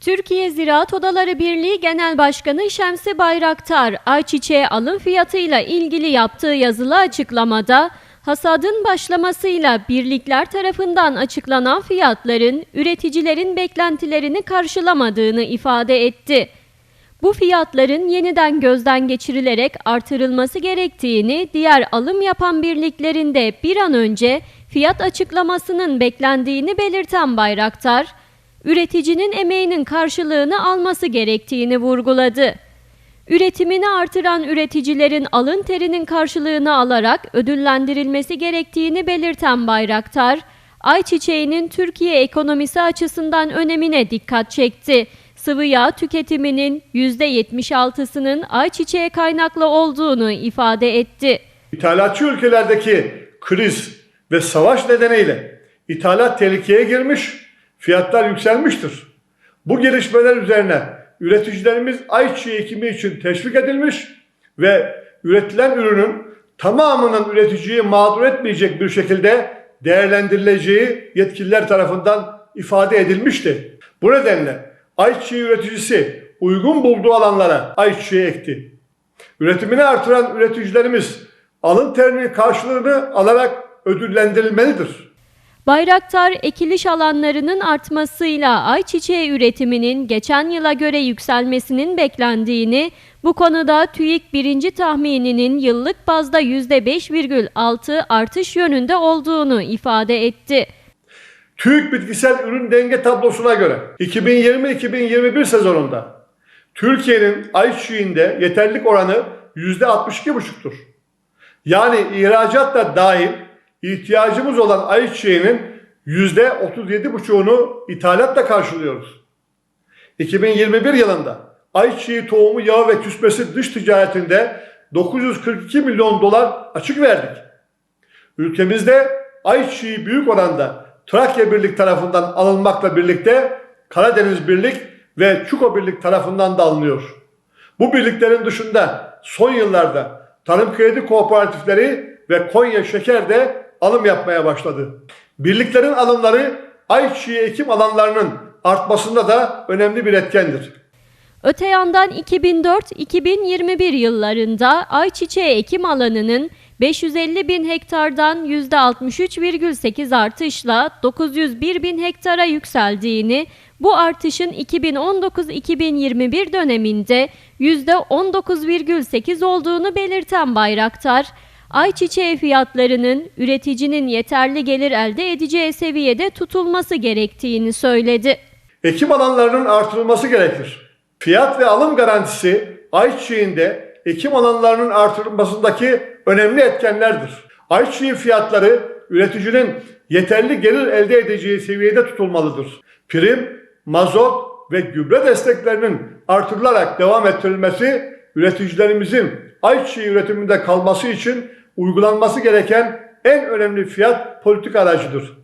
Türkiye Ziraat Odaları Birliği Genel Başkanı Şemsi Bayraktar, ayçiçeği alım fiyatıyla ilgili yaptığı yazılı açıklamada, hasadın başlamasıyla birlikler tarafından açıklanan fiyatların üreticilerin beklentilerini karşılamadığını ifade etti. Bu fiyatların yeniden gözden geçirilerek artırılması gerektiğini diğer alım yapan birliklerin de bir an önce fiyat açıklamasının beklendiğini belirten Bayraktar, üreticinin emeğinin karşılığını alması gerektiğini vurguladı. Üretimini artıran üreticilerin alın terinin karşılığını alarak ödüllendirilmesi gerektiğini belirten Bayraktar, ayçiçeğinin Türkiye ekonomisi açısından önemine dikkat çekti. Sıvı yağ tüketiminin %76'sının ayçiçeği kaynaklı olduğunu ifade etti. İthalatçı ülkelerdeki kriz ve savaş nedeniyle ithalat tehlikeye girmiş, fiyatlar yükselmiştir. Bu gelişmeler üzerine üreticilerimiz ayçiçeği ekimi için teşvik edilmiş ve üretilen ürünün tamamının üreticiyi mağdur etmeyecek bir şekilde değerlendirileceği yetkililer tarafından ifade edilmişti. Bu nedenle ayçiçeği üreticisi uygun bulduğu alanlara ayçiçeği ekti. Üretimini artıran üreticilerimiz alın terinin karşılığını alarak ödüllendirilmelidir. Bayraktar ekiliş alanlarının artmasıyla ayçiçeği üretiminin geçen yıla göre yükselmesinin beklendiğini, bu konuda TÜİK birinci tahmininin yıllık bazda %5,6 artış yönünde olduğunu ifade etti. TÜİK bitkisel ürün denge tablosuna göre 2020-2021 sezonunda Türkiye'nin ayçiçeğinde yeterlilik oranı %62,5'tur. Yani ihracat da dahil ihtiyacımız olan ayçiçeğinin %37,5'unu ithalatla karşılıyoruz. 2021 yılında ayçiçeği tohumu yağı ve küspesi dış ticaretinde 942 milyon dolar açık verdik. Ülkemizde ayçiçeği büyük oranda Trakya Birlik tarafından alınmakla birlikte Karadeniz Birlik ve Çuko Birlik tarafından da alınıyor. Bu birliklerin dışında son yıllarda tarım kredi kooperatifleri ve Konya Şeker de alım yapmaya başladı. Birliklerin alımları ayçiçeği ekim alanlarının artmasında da önemli bir etkendir. Öte yandan 2004-2021 yıllarında ayçiçeği ekim alanının 550 bin hektardan %63,8 artışla 901 bin hektara yükseldiğini, bu artışın 2019-2021 döneminde %19,8 olduğunu belirten Bayraktar, ayçiçeği fiyatlarının üreticinin yeterli gelir elde edeceği seviyede tutulması gerektiğini söyledi. Ekim alanlarının artırılması gerekir. Fiyat ve alım garantisi ayçiçeğinde ekim alanlarının artırılmasındaki önemli etkenlerdir. Ayçiçeği fiyatları üreticinin yeterli gelir elde edeceği seviyede tutulmalıdır. Prim, mazot ve gübre desteklerinin artırılarak devam ettirilmesi üreticilerimizin ayçiçeği üretiminde kalması için uygulanması gereken en önemli fiyat politika aracıdır.